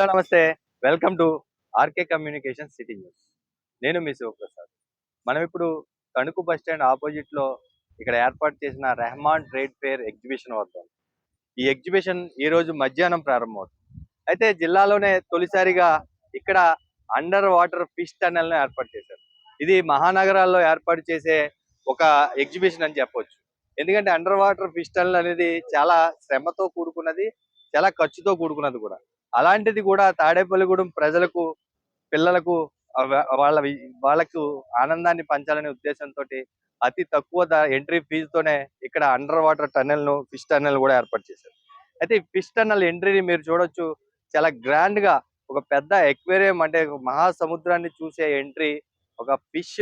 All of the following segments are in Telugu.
హలో నమస్తే. Welcome to R K communication city news. నేను మీ శివప్రసాద్. మనం ఇప్పుడు తణుకు బస్ స్టాండ్ ఆపోజిట్లో ఇక్కడ ఏర్పాటు చేసిన రెహమాన్ ట్రేడ్ ఫేర్ ఎగ్జిబిషన్ వద్దాం ఈ ఎగ్జిబిషన్ ఈ రోజు మధ్యాహ్నం ప్రారంభమవుతుంది. అయితే జిల్లాలోనే తొలిసారిగా ఇక్కడ అండర్ వాటర్ ఫిష్ టన్నెల్ ఏర్పాటు చేశారు. ఇది మహానగరాల్లో ఏర్పాటు చేసే ఒక ఎగ్జిబిషన్ అని చెప్పొచ్చు. ఎందుకంటే అండర్ వాటర్ ఫిష్ టన్నెల్ అనేది చాలా శ్రమతో కూడుకున్నది చాలా ఖర్చుతో కూడుకున్నది కూడా. అలాంటిది కూడా తాడేపల్లిగూడెం ప్రజలకు పిల్లలకు వాళ్ళ వాళ్ళకు ఆనందాన్ని పంచాలనే ఉద్దేశంతో అతి తక్కువ ఎంట్రీ ఫీజుతోనే ఇక్కడ అండర్ వాటర్ టన్నెల్ను ఫిష్ టన్నెల్ కూడా ఏర్పాటు చేశారు. అయితే ఈ ఫిష్ టన్నెల్ ఎంట్రీని మీరు చూడొచ్చు. చాలా గ్రాండ్గా ఒక పెద్ద ఎక్వేరియం అంటే మహాసముద్రాన్ని చూసే ఎంట్రీ ఒక ఫిష్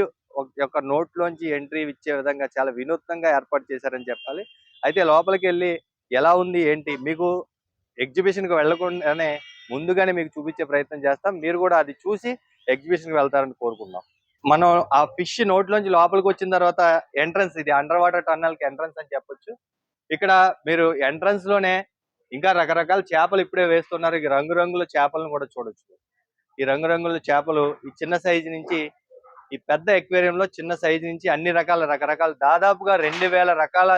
యొక్క నోట్లోంచి ఎంట్రీ ఇచ్చే విధంగా చాలా వినూత్నంగా ఏర్పాటు చేశారని చెప్పాలి. అయితే లోపలికి వెళ్ళి ఎలా ఉంది ఏంటి మీకు ఎగ్జిబిషన్కి వెళ్ళకుండానే ముందుగానే మీకు చూపించే ప్రయత్నం చేస్తాం. మీరు కూడా అది చూసి ఎగ్జిబిషన్కి వెళ్తారని కోరుకుందాం. మనం ఆ ఫిష్ నోట్లోంచి లోపలికి వచ్చిన తర్వాత ఎంట్రన్స్ ఇది అండర్ వాటర్ టన్నల్కి ఎంట్రన్స్ అని చెప్పొచ్చు. ఇక్కడ మీరు ఎంట్రన్స్లోనే ఇంకా రకరకాల చేపలు ఇప్పుడే వేస్తున్నారు. ఈ రంగురంగుల చేపలను కూడా చూడొచ్చు. ఈ రంగురంగుల చేపలు ఈ చిన్న సైజు నుంచి ఈ పెద్ద ఎక్వేరియంలో లో చిన్న సైజు నుంచి అన్ని రకాల రకరకాల దాదాపుగా రెండు వేల రకాల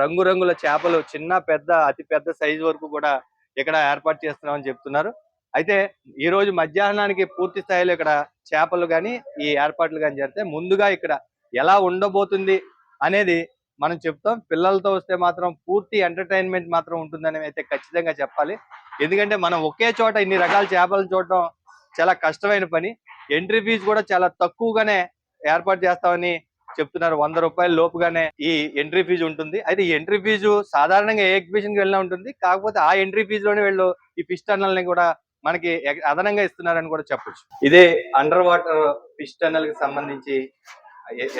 రంగురంగుల చేపలు చిన్న పెద్ద అతి పెద్ద సైజు వరకు కూడా ఇక్కడ ఏర్పాటు చేస్తున్నామని చెప్తున్నారు. అయితే ఈ రోజు మధ్యాహ్నానికి పూర్తి స్థాయిలో ఇక్కడ చేపలు కానీ ఈ ఏర్పాట్లు కానీ జరిగితే ముందుగా ఇక్కడ ఎలా ఉండబోతుంది అనేది మనం చెప్తాం. పిల్లలతో వస్తే మాత్రం పూర్తి ఎంటర్టైన్మెంట్ మాత్రం ఉంటుందని అయితే ఖచ్చితంగా చెప్పాలి. ఎందుకంటే మనం ఒకే చోట ఇన్ని రకాల చేపలు చూడటం చాలా కష్టమైన పని. ఎంట్రీ ఫీజు కూడా చాలా తక్కువగానే ఏర్పాటు చేస్తామని చెప్తున్నారు వంద రూపాయల లోపుగానే ఈ ఎంట్రీ ఫీజు ఉంటుంది. అయితే ఈ ఎంట్రీ ఫీజు సాధారణంగా ఏ ఎగ్జిబిషన్కి వెళ్ళినా ఉంటుంది. కాకపోతే ఆ ఎంట్రీ ఫీజులోనే వీళ్ళు ఈ ఫిష్ టన్నల్ని కూడా మనకి ఎగ- అదనంగా ఇస్తున్నారని కూడా చెప్పొచ్చు. ఇదే అండర్ వాటర్ ఫిష్ టన్నల్కి సంబంధించి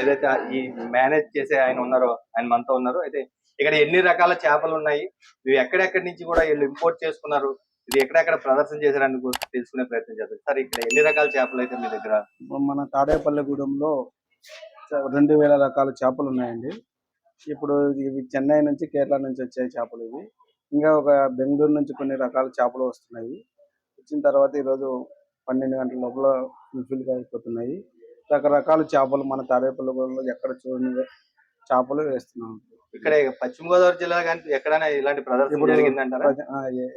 ఏదైతే ఈ మేనేజ్ చేసే ఆయన ఉన్నారో ఆయన మనతో ఉన్నారు అయితే ఇక్కడ ఎన్ని రకాల చేపలు ఉన్నాయి ఇవి ఎక్కడెక్కడి నుంచి కూడా వీళ్ళు ఇంపోర్ట్ చేసుకున్నారు ఇది ఎక్కడెక్కడ ప్రదర్శన చేశారని తెలుసుకునే ప్రయత్నం చేస్తారు సార్ ఇక్కడ ఎన్ని రకాల చేపలు అయితే మీ దగ్గర? మన తాడేపల్లిగూడెంలో రెండు వేల రకాల చేపలు ఉన్నాయండి. ఇప్పుడు ఇవి చెన్నై నుంచి కేరళ నుంచి వచ్చే చేపలు ఇవి. ఇంకా ఒక బెంగళూరు నుంచి కొన్ని రకాల చేపలు వస్తున్నాయి. వచ్చిన తర్వాత ఈరోజు పన్నెండు గంటల లోపల ఫుల్ఫిల్గా అయిపోతున్నాయి. రకరకాల చేపలు మన తాడేపల్లిగూడెంలో ఎక్కడ చూడని చేపలు వేస్తున్నాం. ఇక్కడ పశ్చిమ గోదావరి జిల్లా కానీ ఎక్కడైనా ఇలాంటి ప్రదర్శన జరిగిందంటారా?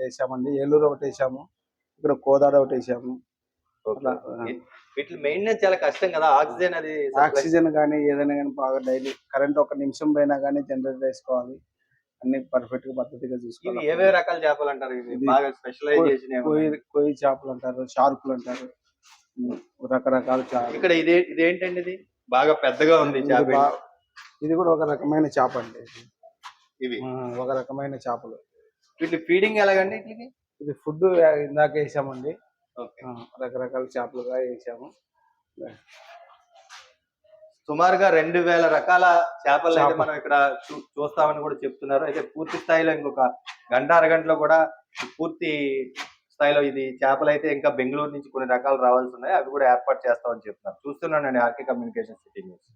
వేసామండి. ఏలూరు ఒకటి వేసాము. ఇక్కడ కోదాడ ఒకటి వేసాము. వీటి మెయింటెనెన్స్ చాలా కష్టం కదా ఆక్సిజన్ అది ఆక్సిజన్ కానీ ఏదైనా కానీ బాగా డైలీ కరెంట్ ఒక నిమిషం పోయినా కానీ జనరేట్ చేసుకోవాలి. అన్ని పర్ఫెక్ట్గా పద్ధతిగా చూసుకోవాలి. ఏవే రకాల చేపలు అంటారు ఇవి బాగా స్పెషలైజేషన్ కొయ్యి చేపలు అంటారు షార్కులు అంటారు రకరకాల చేపలు ఇక్కడ ఇదే ఇదేంటండి ఇది? బాగా పెద్దగా ఉంది ఇది చేప ఇది. కూడా ఒక రకమైన చేప అండి ఇది. ఇవి? ఒక రకమైన చేపలు. వీటి ఫీడింగ్ ఎలాగండి వీటికి? ఇది ఫుడ్ ఇందాక వేసామండి. రకరకాల చేపలుగా వేసాము. సుమారుగా రెండు వేల రకాల చేపలు అయితే. మనం ఇక్కడ చూస్తామని కూడా చెప్తున్నారు. అయితే పూర్తి స్థాయిలో ఇంకొక గంట అరగంటలో కూడా పూర్తి స్థాయిలో ఇది చేపలు అయితే ఇంకా బెంగళూరు నుంచి కొన్ని రకాలు రావాల్సి ఉన్నాయి. అవి కూడా ఏర్పాటు చేస్తామని చెప్తున్నారు. చూస్తున్నానండి ఆర్కే కమ్యూనికేషన్ సిటీ న్యూస్.